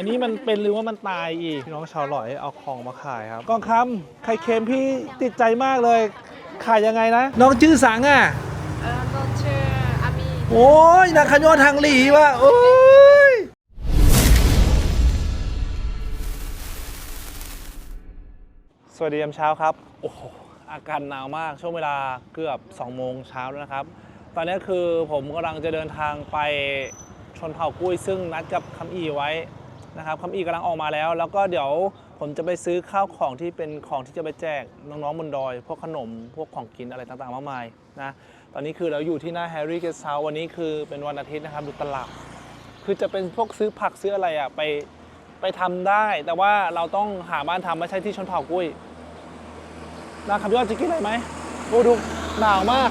อันนี้มันเป็นหรือว่ามันตายอีกพี่น้องชาวหลอยเอาของมาขายครับกองคำไข่เค็มพี่ติดใจมากเลยขายยังไงนะ น้องชื่อสังอะเออน้องชื่ออามีโอ้ยนักขยอทางหลีว่ะโอ้ยสวัสดียามเช้าครับโอ้โหอากาศหนาวมากช่วงเวลาเกือบ 2 โมงเช้าแล้วนะครับ ตอนนี้คือผมกำลังจะเดินทางไปชนเผ่ากุ้ยซึ่งนัดกับคำอีไว้ นะครับคำอีกำลังออกมาแล้ว แล้วก็เดี๋ยวผมจะไปซื้อข้าวของที่เป็นของที่จะไปแจกน้องๆบนดอย พวกขนมพวกของกินอะไรต่างๆมากมายนะตอนนี้คือเราอยู่ที่หน้าแฮร์รี่เกสเซาวันนี้คือเป็นวันอาทิตย์นะครับดูตลาดคือจะเป็นพวกซื้อผักซื้ออะไรอะไปไปทำได้ แต่ว่าเราต้องหาบ้านทำไม่ใช่ที่ชนเผ่ากุ้ยนาคำยอดจะกินอะไรไหมโอ้ดูหนาวมาก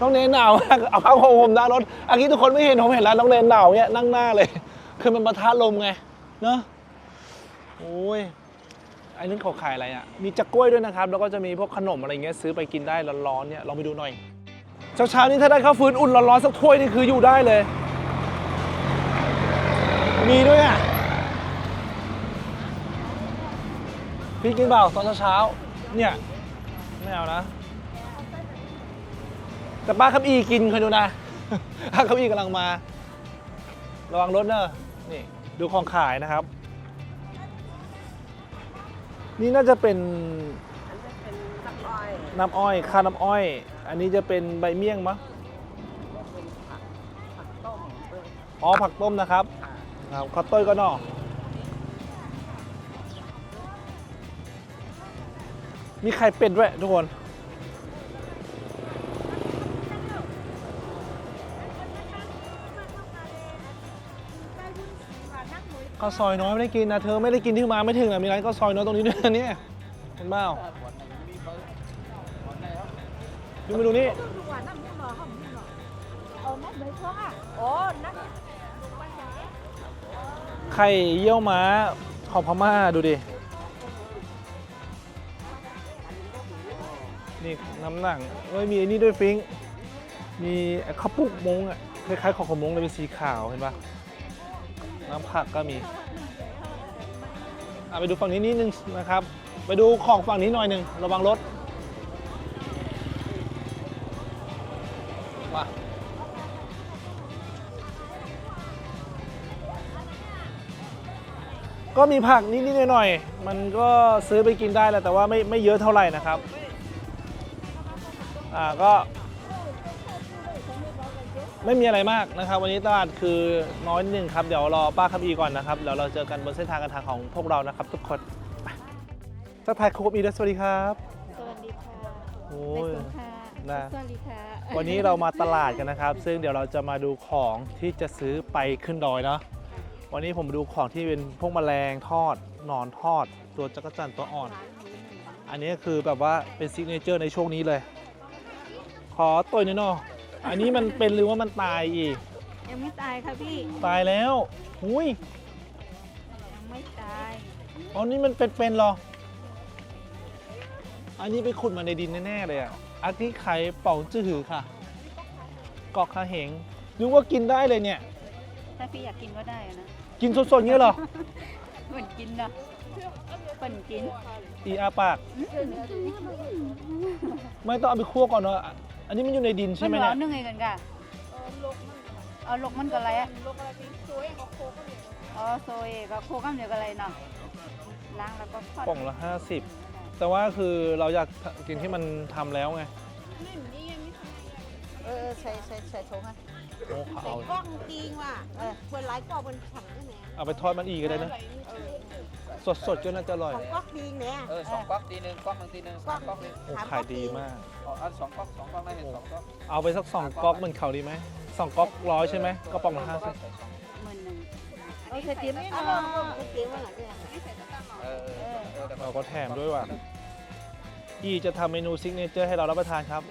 น้องเนนหนาวมากเอาผ้าห่มผมหน้ารถอันนี้ทุกคนไม่เห็นผมเห็นแล้วน้องเนนหนาวเนี่ยนั่งหน้าเลย คือมันประทะลมไง เนอะโอ้ยไอ้นี่เขาขายอะไรอะ มีจักกล้วยด้วยนะครับ แล้วก็จะมีพวกขนมอะไรเงี้ยซื้อไปกินได้ร้อนๆเนี่ย ลองไปดูหน่อย เช้าๆนี้ถ้าได้ข้าวฟืนอุ่นร้อนๆสักถ้วยนี่คืออยู่ได้เลย มีด้วยอะ พี่กินเปล่าตอนเช้าๆ เนี่ย ไม่เอานะ แต่ป้าคำอีกินเคยดูนะป้าคำอีกำลังมา ระวังรถเนอะ นี่ดูของขายนะครับ นี่น่าจะเป็นเป็นน้ำอ้อยน้ำอ้อยข้าวน้ำอ้อย อันนี้จะเป็นใบเมี่ยงมั้งเป็นผักผักต้มเปิ้ลอ๋อผักต้มนะครับครับข้าวต้อยก็นอกมีไข่เป็ดด้วยทุกคน ข้าวซอยน้อยไม่ได้กินนะเธอไม่ได้กินที่มาไม่ถึงนะมีร้านข้าวซอยน้อยตรงนี้ด้วยนะเนี่ยเห็นเปล่าดูมาดูนี่ quả nằm nhưng mà không nhưng mà ờ nó bị thoáng à ồ nó ไข่เยี่ยวม้าของพม่าดูดิ นี่น้ำหนังเอ้ยมีไอ้นี่ด้วยฟิง มีไอ้ข้าวปุกมงอะคล้ายๆของขาวมงเลยเป็นสีขาวเห็นปะ น้ำผักก็มีอะไปดูฝั่งนี้นิดนึงนะครับ ไปดูของฝั่งนี้หน่อยหนึ่งระวังรถมาก็มีผักนิดๆหน่อยๆมันก็ซื้อไปกินได้แหละแต่ว่าไม่ไม่เยอะเท่าไหร่นะครับ อ่าก็ ไม่มีอะไรมากนะครับ วันนี้ตลาดคือน้อยนิดนึงครับเดี๋ยวรอป้าคับอีก่อนนะครับเดี๋ยวเราเจอกันบนเส้นทางการทางของพวกเรานะครับ ทุกคนไปทักทายครูกับอีด้วยสวัสดีครับสวัสดีค่ะโอ้ในยสวนค่ะนะ สวัสดีค่ะวันนี้เรามาตลาดกันนะครับ ซึ่งเดี๋ยวเราจะมาดูของที่จะซื้อไปขึ้นดอยเนาะวันนี้ผมดูของที่เป็นพวกแมลงทอดหนอนทอด ตัวจักรจั่นตัวอ่อน อันนี้คือแบบว่าเป็นซิกเนเจอร์ในช่วงนี้เลย ขอตัวหน่อยเนาะ อันนี้มันเป็นหรือว่ามันตายอีก ยังไม่ตายค่ะพี่ ตายแล้วหุยยังไม่ตาย อ๋อนี่มันเป็นๆเหรอ อันนี้ไปขุดมาในดินแน่ๆเลยอะ อันนี้ไข่เป่าจื้อหือค่ะกอกคาเหงนึกว่ากินได้เลยเนี่ย ถ้าพี่อยากกินก็ได้อะนะกินสดๆเงี้ยเหรอ เหมือนกินนะเปิ่นกิน อีอาปาก ไม่ต้องเอาไปคั่วก่อนเนาะ อันนี้มันอยู่ในดินใช่ไหมมันเนี่ร้อยนนึ่งไงกันกะเอาลกมันก็อะไรอะอ๋อโซเอก็โคกันเดียวกันเลยเนาะล้างแล้วก็ทอดกล่องละ 50 แต่ว่าคือเราอยากกินที่มันทำแล้วไงเออใส่ใส่ใส่ถุงอะโอ้เขาใส่เอากล้องจริงว่ะเออควรไลฟ์กล้องมันถังนี่แหละเอาไปทอดมันอีกก็ได้นะ สดๆก็น่าจะอร่อยของกล้องจริงเนี่ยเออสองก๊อกตีหนึ่งก๊อกหนึ่งตีหนึ่งสามก๊อกหนึ่งโอ้ขายดีมาก อ๋อเอาสองก๊อกสองก๊อกได้เห็นสองก๊อกเอาไปสักสองก๊อกเหมือนเขาดีไหมสองก๊อกร้อยใช่ไหมก็ปองละห้าสิบหมื่นหนึ่งเออใส่เตรียมไม่เนาะใส่เตรียมว่าหลังเนี่ยเออเออเออแต่เราก็แถมด้วยว่ะอีจะทำเมนูซิกเนเจอร์ให้เรารับประทานครับ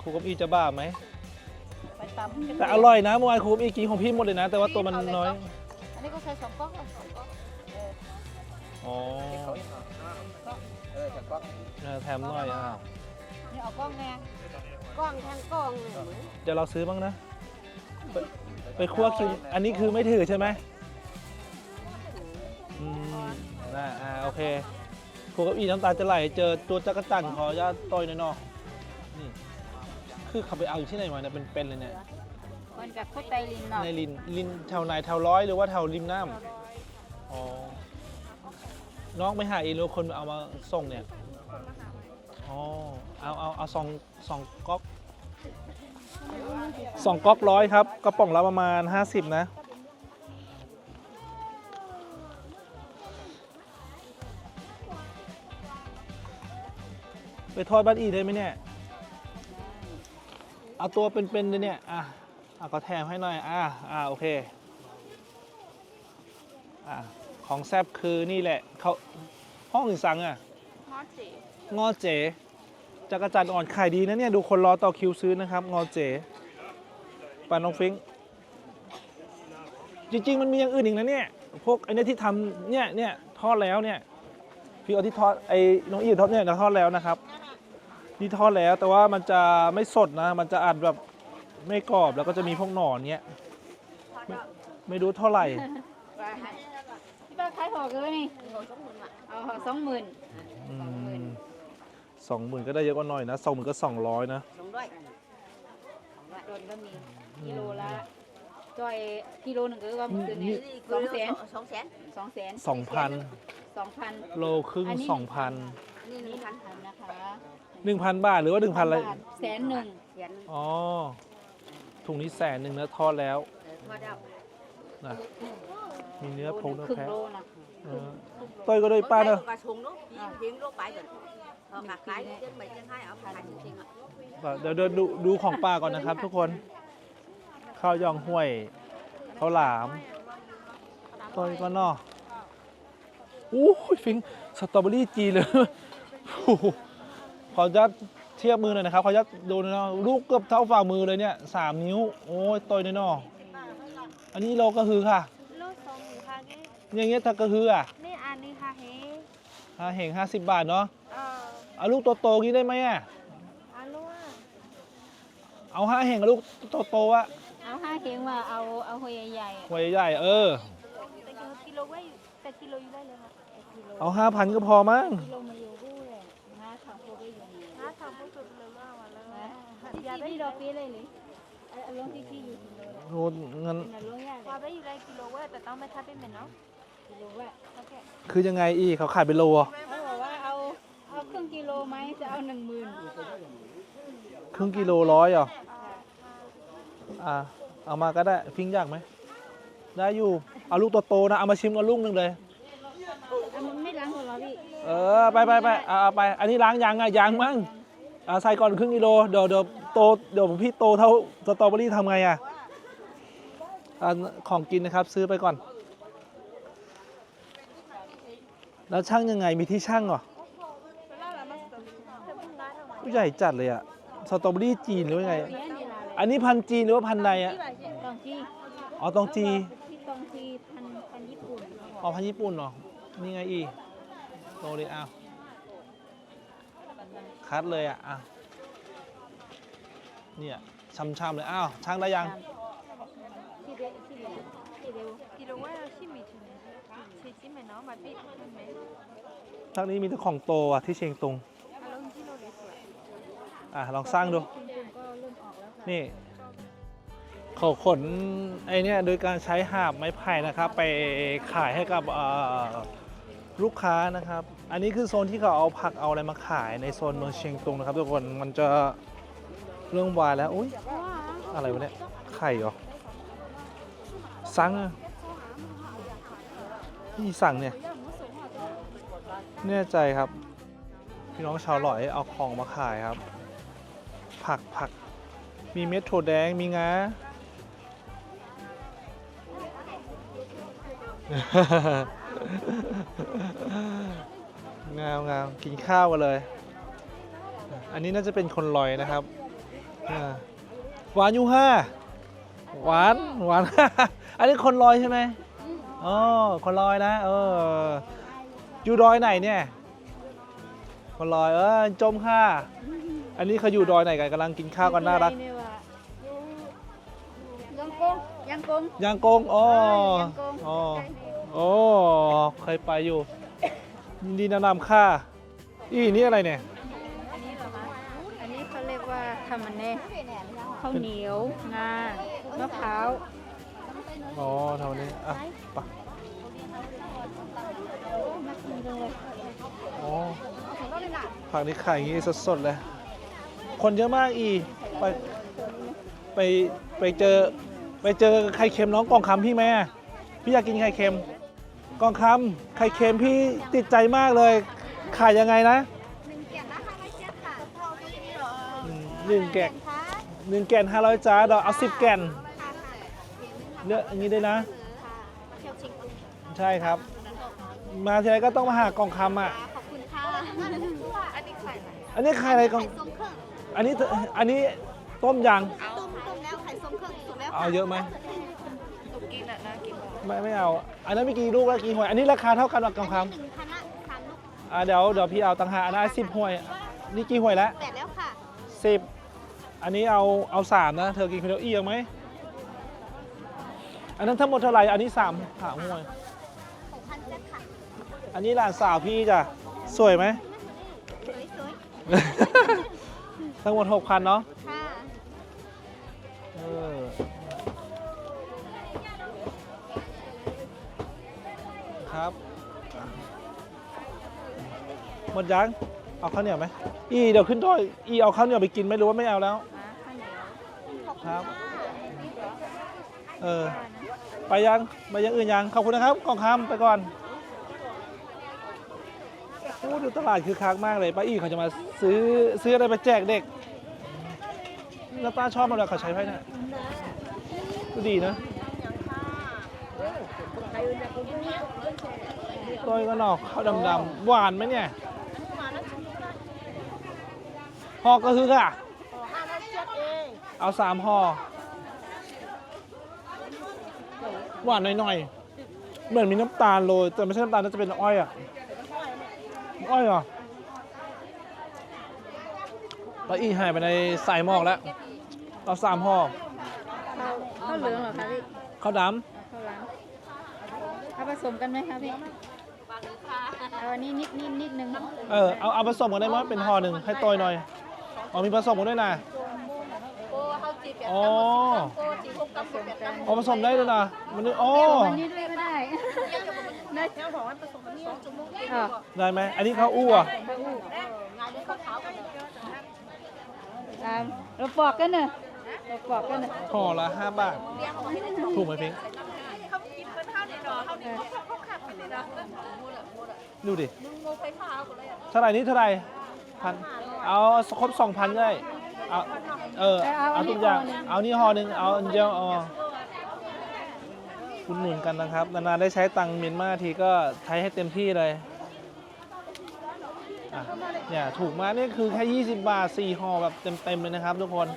ครูกับอีจะบ้าไหมไปตำแต่อร่อยนะเมื่อวานครูกับอีกินของพี่หมดเลยนะ แต่ว่าตัวมันน้อยอันนี้ก็ใส่สองก๊อกอะ สองก๊อกอ๋อเขาอีกหน่อยเออจากก๊อกเออแถมหน่อยอ้าวนี่เอากล้องไงกล้องทางกล้องเนี่ยเหมือนเดี๋ยวเราซื้อบ้างนะไปไปคั่วคิวอันนี้คือไม่ถือใช่ไหมอืมนะอ่าโอเคครูกับอีน้ำตาจะไหลเจอตัวจักรจันทร์ขออนุญาตต่อยหน่อยเนาะนี่ คือเขาไปเอาอยู่ที่ไหนมาเนี่ยเป็นๆเลยเนี่ย มันกับคุดไตลินเนาะในลินลินแถวไหนแถวร้อยหรือว่าแถวริมน้ำอ๋อ น้องไปหาเองหรือคนเอามาส่งเนี่ยอ๋อ เอาเอาเอาสองสองก๊อกสองก๊อกร้อยครับ กระป๋องละประมาณ 50 นะ ไปทอดบ้านอีได้ไหมเนี่ย เอาตัวเป็นๆเลยเนี่ย อะอะก็แถมให้หน่อย อะอะโอเค อะ ของแซบคือนี่แหละเขาห้องอื่นสั่งอะงอจีงอเจ๋จักรจันทร์อ่อนขายดีนะเนี่ยดูคนรอต่อคิวซื้อนะครับ งอเจ๋ปลาน้องฟิงค์จริงๆ มันมีอย่างอื่นอีกนะเนี่ยพวกไอ้เนี่ยที่ทำเนี่ยเนี่ยทอดแล้วเนี่ยพี่เอาที่ทอดไอ้น้องอีทอดเนี่ยเราทอดแล้วนะครับนี่ทอดแล้วแต่ว่ามันจะไม่สดนะ มันจะอัดแบบไม่กรอบแล้วก็จะมีพวกหนอนเนี้ยไม่ไม่รู้เท่าไหร่ที่บ้าน ขายห่อกันนี่เอาห่อสองหมื่นอืมสองหมื่นก็ได้เยอะกว่าหน่อยนะสองหมื่นก็สองร้อยนะสองร้อยโดนก็มีกิโลละจอยกิโลหนึ่งก็ว่ามันคือนี่นี่สองแสนสองแสนสองแสนสองพันสองพันโลครึ่งอันนี้สองพันนี่หนึ่งพันพันนะคะหนึ่งพันบาทหรือว่าหนึ่งพันอะไรบาทแสนหนึ่งแสนอ๋อถุงนี้แสนหนึ่งนะทอดแล้วทอดเอานะ มีเนื้อพงเนื้อครึ่งแพะโลนะเออต้อยก็ด้วยป้าเนอะกระชงเนาะยิงลูกไปก่อนพอขาขายเจ็ดใบเจ็ดให้เอาขายจริงๆอะเดี๋ยวเดินดูดูของป้าก่อนนะครับ ทุกคน ข้าวยองห้วยข้าวหลามต้อยก็นออู้ยฟิงสตรอเบอรี่จีนเลยโอ้โหขอจะเทียบมือหน่อยนะครับ ขอจะดูหน่อยเนาะลูกเกือบเท่าฝ่ามือเลยเนี่ยสามนิ้ว โอ้ยตัวน้อยเนาะอันนี้โลก็คือค่ะ โลสองหมื่นค่ะนี่ อย่างเงี้ยถ้าก็คืออะนี่อันนี้ค่ะเฮ้ห้าเหงห้าสิบบาทเนาะเอ่อเอาลูกโตๆงี้ได้ไหมอะอันนู้นอะเอาห้าเหงกับลูกโตๆอะเอาห้าเข่งว่าเอาเอาหัวใหญ่ๆอะหัวใหญ่ๆเออ แต่กิโลไว้แต่กิโลอยู่ได้เลยค่ะกิโลเอาห้าพันก็พอมั้ง กิโลมาอยู่ด้วยนะทำโคได้อยู่นี่น่าทำผู้สุดเลยมากวันแล้วนะที่ที่ดอกเบี้ยเลยเลยเอาลงที่ที่อยู่กิโลละโอ้เงินน่ะลงยากพอได้อยู่ได้กิโลไว้แต่ต้องไม่ทับเป็นเหม็นเนาะ กิโลว่าโอเคคือยังไงอีเขาขายเป็นโลอะเขาบอกว่าเอาเอาครึ่งกิโลไหมจะเอาหนึ่งหมื่นครึ่งกิโลร้อยเหรออะเอามาก็ได้ฟิงอยากไหมได้อยู่เอาลูกโตๆนะเอามาชิมกันลูกหนึ่งเลย อะมันไม่ล้างหัวเราะพี่เออไปไปไปเอาเอาไป อันนี้ล้างยางไงยางมั้งอะใส่ก่อนครึ่งกิโลเดี๋ยวเดี๋ยวโตเดี๋ยวพี่โตเท่าสตรอเบอรี่ทำไงอะอะของกินนะครับซื้อไปก่อน แล้วช่างยังไงมีที่ช่างเหรอแล้วเรามาสตอรี่เธอเพิ่งได้ทำไมผู้ใหญ่จัดเลยอะสตรอเบอรี่จีนหรือว่าไงเนี้ยนี่ละเลยอันนี้พันธุ์จีนหรือว่าพันธุ์ใดอะตองจีอ๋อตองจีที่ตองจีพันพันญี่ปุ่นอ๋อพันธุ์ญี่ปุ่นเหรอนี่ไงอีโตเลยอ้าวคัดเลยอะอ้าวเนี่ยช่ำๆเลยอ้าวช่างได้ยังที่เดียวที่เดียวที่เดียวกิโลไว้เราชิมมีถึง ชิชิมเหม็นเนาะมาปิดมันเหม็นช่างนี้มีแต่ของโตอะที่เชียงตุง อารมณ์ที่โนเลยสวยอะลองสร้างดูคุณคุณก็เริ่มออกแล้วค่ะนี่เขาขนไอเนี่ยโดยการใช้หาบไม้ไผ่นะครับไปขายให้กับเอ่อลูกค้านะครับ อันนี้คือโซนที่เขาเอาผักเอาอะไรมาขายในโซนเมืองเชียงตุงนะครับทุกคนมันจะเรื่องวายแล้วอุ้ยอะไรวะเนี่ยไข่เหรอสั่งอะ นี่สั่งเนี่ยแน่ใจครับ พี่น้องชาวหลอยเอาของมาขายครับ ผักผักมีเม็ดถั่วแดงมีงางามงามกินข้าวกันเลย อันนี้น่าจะเป็นคนลอยนะครับหวานยูห้าหวานหวาน อันนี้คนลอยใช่ไหม อ๋อคนลอยนะเอออยู่ดอยไหนเนี่ย คนลอยเออจมค่ะ อันนี้เขาอยู่ดอยไหนกันกำลังกินข้าวกันน่ารักเนี่ยว่ะยังกงยังกงยางกงอ๋อยังกงอ๋อโอ้เคยไปอยู่ ยินดีแนะนำค่ะ อีนี่อะไรเนี่ย อันนี้เหรอคะอันนี้เขาเรียกว่าทำมันเน่ข้าวเหนียวงามะพร้าว อ๋อทำอั นนี้อะไปะมากินเลยอ๋อผักนี่ขายอย่างงี้สดๆเลย คนเยอะมากอี ไป ไปไปเจอ ไปเจอไข่เค็มน้องกองคำพี่แม่พี่อยากกินไข่เค็ม กองคำไข่เค็มพี่ติดใจมากเลยขายยังไงนะอืมหนึ่งแกะหนึ่งแก่นห้าร้อยจ้าเดี๋ยวเอาสิบแก่นเลือกอย่างนี้ด้วยนะใช่ครับ มาทีไรก็ต้องมาหากองคำอะ ขอบคุณค่ะ อันนี้ไข่อันนี้ไข่อะไรกอง ส้มเครื่องอันนี้อันนี้ต้มยัง ต้มต้มแล้วไข่ส้มเครื่องสุกแล้วเอาเยอะไหม ตุกกินอะน่ากินไม่ไม่เอา อันนั้นมีกี่ลูกแล้วกี่หวย อันนี้ราคาเท่ากันกับกองคหนึ่งพันละสามลูกำอ่าเดี๋ยวเดี๋ยวพี่เอาตังหากอันนั้นสิบหวย นี่กี่หวยแล้วแปดแล้วค่ะสิบอันนี้เอาเอาสามนะ เธอกินคนเดียวอีกไหม อันนั้นทั้งหมดเท่าไหร่ อันนี้สามสามหวย อันนี้หลานสาวพี่จ้ะสวยไหมสวยสวยทั้งหมดหกพันเนาะๆค่ะเออครับหมดยังเอาข้าวเหนียวไหมอีเดี๋ยวขึ้นด้วยอีเอาข้าวเหนียวไปกินไหมหรือว่าไม่เอาแล้วครับเออ ไปยังไปยังอื่นยังขอบคุณนะครับกองคำไปก่อนโอ้ ดูตลาดคือคักมากเลยป้าอีเขาจะมาซื้อซื้ออะไรไปแจกเด็กน้าตาชอบมาเลยเขาใช้ไพ่เนี่ยก็ดีนะต้อยก็นอกข้าวดำๆหวานไหมเนี่ยห่อก็คือค่ะเอาสามห่อหวานหน่อยๆ เหมือนมีน้ำตาลโรยแต่ไม่ใช่น้ำตาลน่าจะเป็นอ้อยอะ อ้อยเหรอป้าอีหายไปในสายหมอกแล้วเอาสามห่อข้าวเหลืองเหรอคะพี่ข้าวดข้าวหลามเอาผสมกันไหมคะพี่เอาอันนี้นิดนิดนิดนึงำเออเอาเอาผสมกันได้ไหมเป็นห่อหนึ่งให้โตยหน่อยอ๋อมีผสมกันด้วยนะโอ้เขาจีบแบบอ๋อโอ้จีบพวกกำแบบแบบอ๋อผสมได้ด้วยนะมันนี่อ๋อเปรี้ยวมันนิดด้วยก็ได้ ได้แม่บอกว่าผสมกันสองชั่วโมงอะได้ไหมอันนี้ข้าวอู้อะงานนี้เขาขาวกันตามเราปอกกันเนอะเราปอกกันเนอะห่อละห้าบาท ถูกไหมพิงเขากินเป็นข้าวเหนียวเขาเนี่ยเขาเขาขับกันเลยนะดูดิมึงโมไฟฟ้าหมดเลยอะเท่าไหร่นี่เท่าไหร่พันเอาครบสองพันได้เอาเออเอาทุกอย่างเอานี่ห่อหนึ่งเอาอันเดียวเอา คุณหนุนกันนะครับ นานๆได้ใช้ตังค์เมียนมาทีก็ใช้ให้เต็มที่เลยอะเนี่ยถูกมากนี่คือแค่ 20 บาท 4ห่อแบบเต็มๆเลยนะครับทุกคน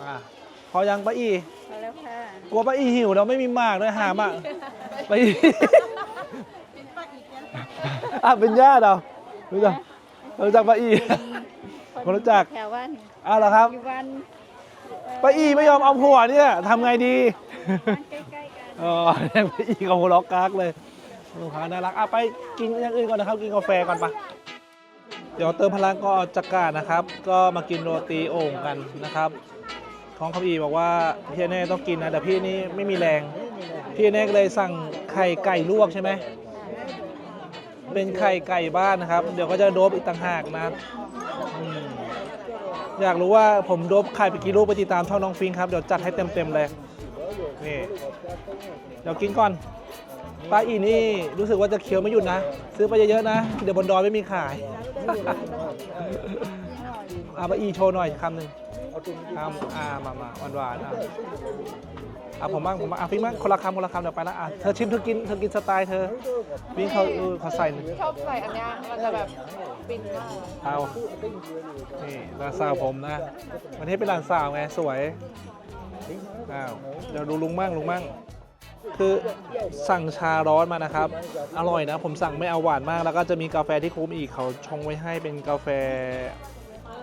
อะพอยังป้าอีพอแล้วค่ะกลัวป้าอีหิวเราไม่มีหมากด้วยหามากป้าอีอะเป็นญาติเรารู้จักรู้จักป้าอีคนรู้จักแถวบ้านอ้าวเหรอครับอยู่บ้าน ป้าอีไม่ยอมเอาผัวเนี่ยทำไงดีใกล้ๆกันอ๋อแรงป้าอีกับหัวล็อกกากเลยลูกค้าน่ารักอะไปกินอย่างอื่นก่อนนะครับ กินกาแฟก่อนปะเดี๋ยวเติมพลังก็จักรานะครับ ก็มากินโรตีโอ่งกันนะครับของคำอีบอกว่าพี่แน่ต้องกินนะแต่พี่นี่ไม่มีแรง พี่แน่ก็เลยสั่งไข่ไก่ลวกใช่ไหมเป็นไข่ไก่บ้านนะครับ เดี๋ยวก็จะโดบอีกต่างหากนะ อยากรู้ว่าผมโดบไข่ไปกี่ลูกไปติดตามช่องน้องฟิงครับ เดี๋ยวจัดให้เต็มๆเลย นี่ เดี๋ยวกินก่อน ปลาอีนี่รู้สึกว่าจะเคี้ยวไม่หยุดนะ ซื้อไปเยอะๆนะ เดี๋ยวบนดอยไม่มีขาย อาปลาอีโชว์หน่อยคำหนึ่งคำอ่ามามาหวานๆอะ อะผมบ้างผมบ้างอะฟิงบ้างคนละคำคนละคำเดี๋ยวไปละอะเธอชิมเธอกินเธอกินสไตล์เธอฟิงเขาเออเขาใส่หนึ่งชอบใส่อันเนี้ยมันจะแบบปิ่นมากเอานี่หลานสาวผมนะวันนี้เป็นหลานสาวไงสวยอ้าวเดี๋ยวดูลุงมั่งลุงมั่งคือสั่งชาร้อนมานะครับ อร่อยนะ ผมสั่งไม่เอาหวานมาก แล้วก็จะมีกาแฟที่คุ้มอีกเขาชงไว้ให้เป็นกาแฟ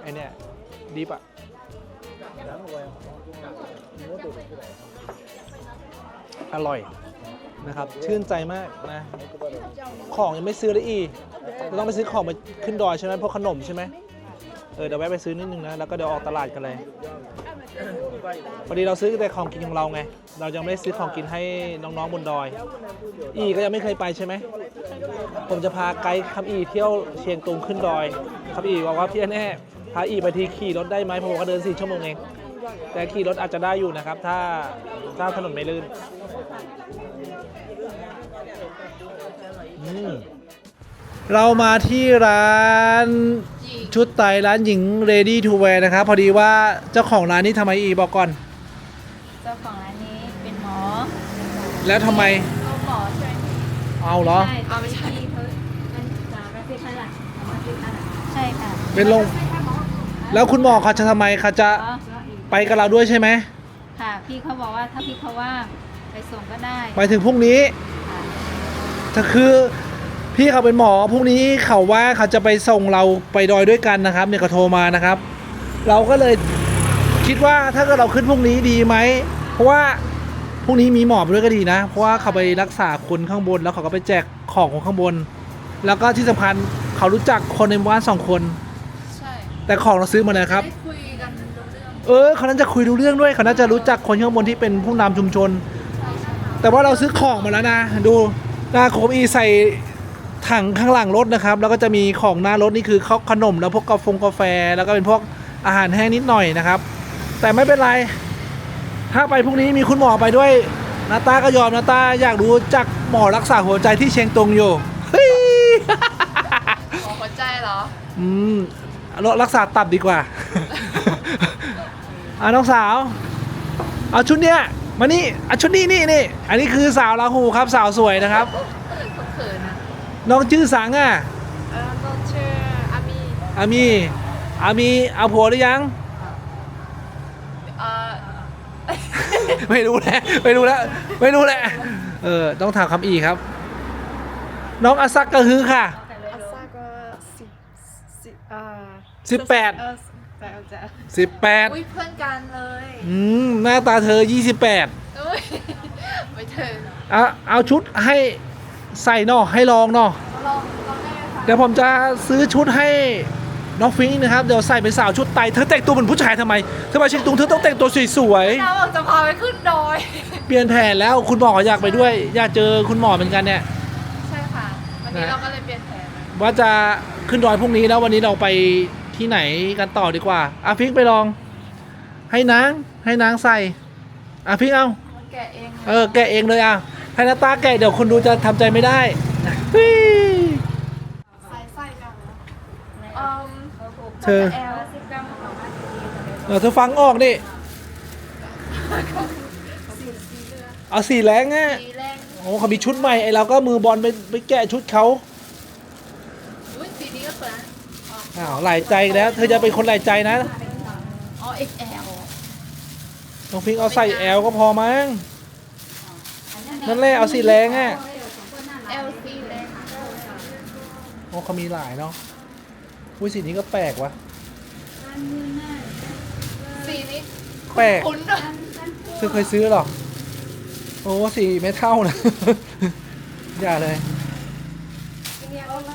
ไอเนี่ยดิบอะ อร่อยนะครับ ชื่นใจมากนะ ของยังไม่ซื้อเลยอีกจะต้องไปซื้อของไปขึ้นดอยใช่ไหมพวกขนมใช่ไหมเออเดี๋ยวแวะไปซื้อนิดนึงนะ แล้วก็เดี๋ยวออกตลาดกันเลยพอดีเราซื้อแต่ของกินของเราไง เรายังไม่ได้ซื้อของกินให้น้องๆบนดอย อีก็ยังไม่เคยไปใช่ไหม ผมจะพาไกด์คำอีเที่ยวเชียงตุงขึ้นดอยคำอีบอกว่าพี่แน่พาอีไปทีขี่รถได้ไหมผมบอกว่าเดินสี่ชั่วโมงเอง แต่ขี่รถอาจจะได้อยู่นะครับ ถ้าถ้าถนนไม่ลื่นอืมเรามาที่ร้านชุดไตรร้านหญิง ready to wear นะครับพอดีว่าเจ้าของร้านนี้ทำไมอีบอกก่อน เจ้าของร้านนี้เป็นหมอแล้วทำไมเขาหมอใช่ไหมเอาเหรอ ใช่อ๋อไม่ใช่เขามันสารพิษนั่นแหละใช่ค่ะเป็นลง แล้วคุณหมอเขาจะทำไมเขาจะ อ๋อ ไปกับเราด้วยใช่ไหมค่ะ พี่เขาบอกว่าถ้าพี่เขาว่างไปส่งก็ได้ไปถึงพรุ่งนี้ค่ะถ้าคือพี่เขาเป็นหมอพรุ่งนี้เขาว่าเขาจะไปส่งเราไปดอยด้วยกันนะครับ เนี่ยเขาโทรมานะครับ เราก็เลยคิดว่าถ้าเกิดเราขึ้นพรุ่งนี้ดีไหมเพราะว่าพรุ่งนี้มีหมอไปด้วยก็ดีนะ เพราะว่าเขาไปรักษาคนข้างบนแล้วเขาก็ไปแจกของของข้างบน แล้วก็ที่สำคัญเขารู้จักคนในหมู่บ้านสองคน ใช่แต่ของเราซื้อมาเลยครับได้คุยกันรู้ เรื่องเออเขาน่าจะคุยรู้เรื่องด้วยเขาน่าจะรู้จักคนข้างบนที่เป็นผู้นำชุมชน แต่ว่าเราซื้อของมาแล้วนะ ดูหน้าโคมอีใส่ถังข้างหลังรถนะครับ แล้วก็จะมีของหน้ารถนี่คือข้าวขนมแล้วพวกกาแฟกาแฟ แล้วก็เป็นพวกอาหารแห้งนิดหน่อยนะครับ แต่ไม่เป็นไร ถ้าไปพรุ่งนี้มีคุณหมอไปด้วยนาตาก็ยอมนาตาอยากรู้จักหมอรักษาหัวใจที่เชียงตุงอยู่เฮ้ยหมอหัวใจเหรอ อืมรักษาตับดีกว่า อะน้องสาว เอาชุดเนี้ยมานี่เอาชุดนี้นี่นี่อันนี้คือสาวลาหูครับสาวสวยนะครับเขาเขินนะน้องชื่อสังอะเออเราชื่ออามีอามีอามีเอาผัวหรือยังเอ่อไม่รู้แล้วไม่รู้แล้วไม่รู้แล้วเออต้องถามคำอีครับ น้องอาซักกระฮือค่ะอาซาก็สิบสิบอ่าสิบแปด เออ แต่เอาจะสิบแปดอุ้ยเพื่อนกันเลยอืมหน้าตาเธอยี่สิบแปดอุ้ยไม่ถึงเอาเอาชุดให้ใส่เนาะให้ลองเนาะลองลองได้ไหมคะเดี๋ยวผมจะซื้อชุดให้น้องฟิงค์นะครับเดี๋ยวใส่เป็นสาวชุดไตเธอแต่งตัวเหมือนผู้ชายทำไมเธอมาเชียงตุงเธอต้องแต่งตัวสวยเราบอกจะพาไปขึ้นดอย ๆเปลี่ยนแผนแล้วคุณหมออยากไปด้วย อยากเจอคุณหมอเหมือนกันเนี่ย ใช่ค่ะ วันนี้นะ เราก็เลยเปลี่ยนแผนนะว่าจะขึ้นดอยพรุ่งนี้แล้ววันนี้เราไป ที่ไหนกันต่อดีกว่าอาฟิงค์ไปลอง ให้นางให้นางใส่อาฟิงค์เอาแกะเองเออแกะเองเลยอะให้หนาตาแกะเดี๋ยวคนดูจะทำใจไม่ได้ฟิ้ใส่ใส่กันเอ่อเธอแอลเออเธอฟังออกนี่เอาสีแรงอะสีแรงโอ้เขามีชุดใหม่ไอเราก็มือบอลไปไปแกะชุดเขาอุ้ยสีนี้ก็สวยนะ อ้าวหลายใจอีกแล้ว เธอจะเป็นคนหลายใจนะอ๋อ XL น้องฟิงเอาใส่แอลก็พอมั้ง นั่นแหละเอาสีแรงอะ L สีแรงโอ้เขามีหลายเนาะอุ้ยสีนี้ก็แปลกว่ะสีนี้แปลกคุ้นด้วยเธอเคยซื้อหรอ โอ้สีไม่เท่านะ อย่าเลยเอ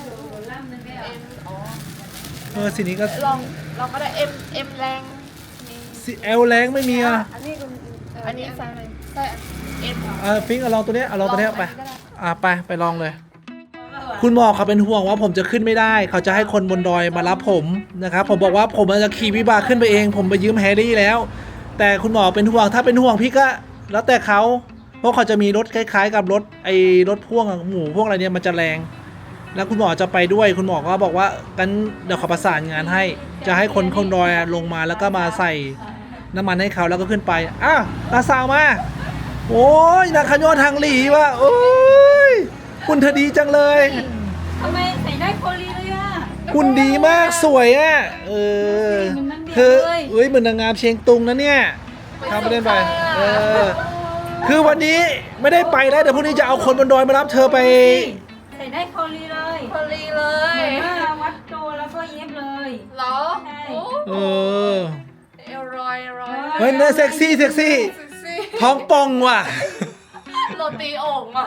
อสีนี้ก็ลองลองก็ได้ M M แรงมีสีแอลแรงไม่มีอะอันนี้ใส่อะไรใส่ M เออฟิงเอาลองตัวเนี้ยเอาลองตัวเนี้ยไปอะไปไปลองเลย คุณหมอเขาเป็นห่วงว่าผมจะขึ้นไม่ได้ เขาจะให้คนบนดอยมารับผมนะครับผมบอกว่าผมจะขี่วิบากขึ้นไปเอง ผมไปยืมแฮร์รี่แล้ว แต่คุณหมอเป็นห่วงถ้าเป็นห่วงพี่ก็แล้วแต่เขาเพราะเขาจะมีรถคล้าย ๆ กับรถไอ้รถพ่วงอะหมูพวกอะไรเนี่ยมันจะแรง แล้วคุณหมอจะไปด้วยคุณหมอก็บอกว่ากันเดี๋ยวเขาประสานงานให้ จะให้คนคนดอยอะลงมาแล้วก็มาใส่น้ำมันให้เขาแล้วก็ขึ้นไปอ้าวตาสาวมาโอ้ยนักขยอนทางหลีว่ะโอ้ยคุณเธอดีจังเลยทำไมใส่ได้โคลีเลยอะคุณดีมากสวยอะเออมันนั่งเดียวคือเลยเอ้ยเหมือนนางงามเชียงตุงนะเนี่ยทำไปเล่นไปเออคือวันนี้ไม่ได้ไปแล้วเดี๋ยวพรุ่งนี้จะเอาคนบนดอยมารับเธอไป ใส่ได้โคลีเลยพอลีเลเหยมือนว่าวัดโตแล้วก็เย็บเลย เหรอใช่ โอ้เออ เอลรอยรอยเฮ้ยเนื้อเซ็กซี่เซ็กซี่ เซ็กซี่ท้องป่องว่ะ โรตีโอ่งมา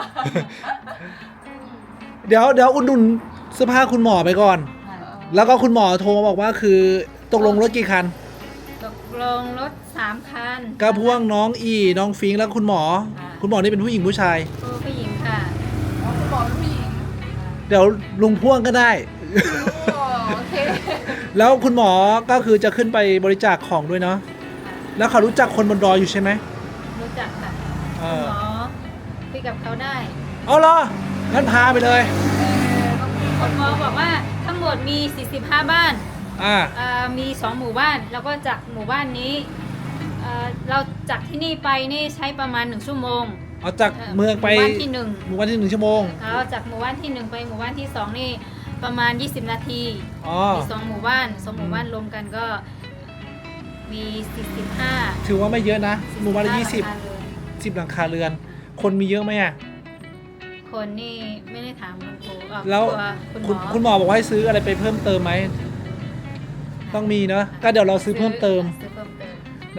เดี๋ยวเดี๋ยวอุดหนุนเสื้อผ้าคุณหมอไปก่อน แล้วก็คุณหมอโทรมาบอกว่าคือตกลงรถกี่คันตกลงรถสามคันก็พ่วงน้องอีน้องฟิงค์แล้วคุณหมอ ค่ะ คุณหมอนี่เป็นผู้หญิงผู้ชายครูผู้หญิงค่ะ คุณหมอเป็นผู้หญิง เดี๋ยวลุงพ่วงก็ได้โอ้โอเคแล้วคุณหมอก็คือจะขึ้นไปบริจาคของด้วยเนาะแล้วเขารู้จักคนบนดอยอยู่ใช่ไหมรู้จักค่ะเอคุณอหมอคุยกับเขาได้เอาเหรองั้นพาไปเลยคุณหมอบอกว่าทั้งหมดมี 45 บ้านอ่าเอ่อมี 2 หมู่บ้าน แล้วก็จากหมู่บ้านนี้เอ่อเราจากที่นี่ไปนี่ใช้ประมาณ 1 ชั่วโมง เอาจากเมืองไปหมู่บ้านที่หนึ่งหมู่บ้านที่หนึ่งชั่วโมงแล้วจากหมู่บ้านที่1ไปหมู่บ้านที่2นี่ประมาณ 20 นาทีอ๋อ มีสองหมู่บ้านสองหมู่บ้านรวมกันก็มี45ถือว่าไม่เยอะนะหมู่บ้านละยี่สิบหลังคาเรือนสิบหลังคาเรือน คนมีเยอะไหมอะ คนนี่ไม่ได้ถามคุณครูเอ่อแล้ว ตัวคุคุณณหมอคุณหมอบอกว่าให้ซื้ออะไรไปเพิ่มเติมไหม ต้องมีเนอะก็เดี๋ยวเราซื้อเพิ่มเติม ซื้อเพิ่มเติม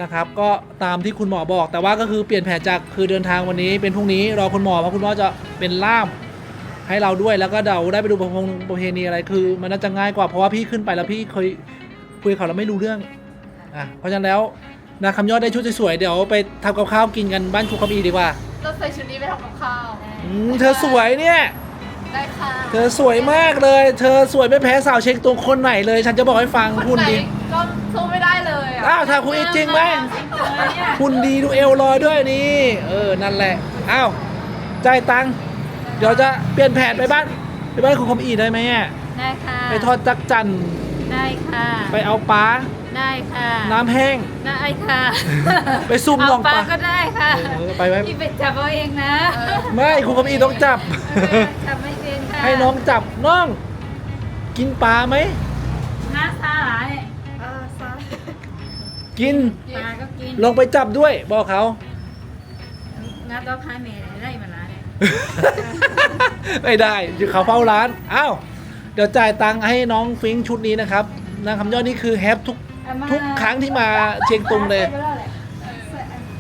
นะครับก็ตามที่คุณหมอบอก แต่ว่าก็คือเปลี่ยนแผนจากคือเดินทางวันนี้เป็นพรุ่งนี้รอคุณหมอเพราะคุณหมอจะเป็นล่ามให้เราด้วยแล้วก็เดาได้ไปดูประเพงประเพณีอะไรคือ มันน่าจะง่ายกว่าเพราะว่าพี่ขึ้นไปแล้วพี่เคยคุยกับเขาแล้วไม่รู้เรื่องอะเพราะฉะนั้นแล้วนะคำยอดได้ชุดสวยๆเดี๋ยวไปทำกับข้าวกินกันบ้านครูคำอีดีกว่าเราใส่ชุดนี้ไปทำกับข้าวอืมเธอสวยเนี่ย ได้ค่ะเธอสวยมากเลย เธอสวยไม่แพ้สาวเช็คตัวคนไหนเลย ฉันจะบอกให้ฟังคนหุ่นไหนดี ก็สู้ไม่ได้เลยอะอ้าวถ้าคุณอีจริงไหมหุ่นดีดูเอวลอยด้วยนี่ เออ นั่นแหละ อ้าวจ่ายตังค์ เดี๋ยวจะเปลี่ยนแผนไปบ้านไปบ้านคุณคำอีได้ไหมอะได้ค่ะ ไปทอดจักจันทร์ได้ค่ะ ไปเอาปลา ได้ค่ะ น้ำแห้ง ได้ค่ะ ไปซุ่มเอาลองปลาปลาก็ได้ค่ะเออไปไหมพี่ไปจับเอาเองนะ ไม่คุณคำอีต้องจับจับไม่เป็นค่ะ ให้น้องจับน้อง กินปลาไหมหน้าซาหลายเออซะกิน ปลาก็กินลองไปจับด้วยบอกเขางัดก็พายเมย์ได้มาแล้วเนี่ยไม่ได้อยู่เขาเฝ้าร้าน อ้าว เดี๋ยวจ่ายตังค์ให้น้องฟิงค์ชุดนี้นะครับนางคำยอดนี่คือแฮปทุกทุกครั้งที่มาเชียงตุงเลย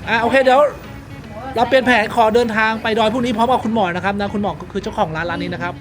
อะโอเคเดี๋ยวเราเปลี่ยนแผนขอเดินทางไปดอยพรุ่งนี้พร้อมกับคุณหมอนะครับนะคุณหมอก็คือเจ้าของร้านร้านนี้นะครับ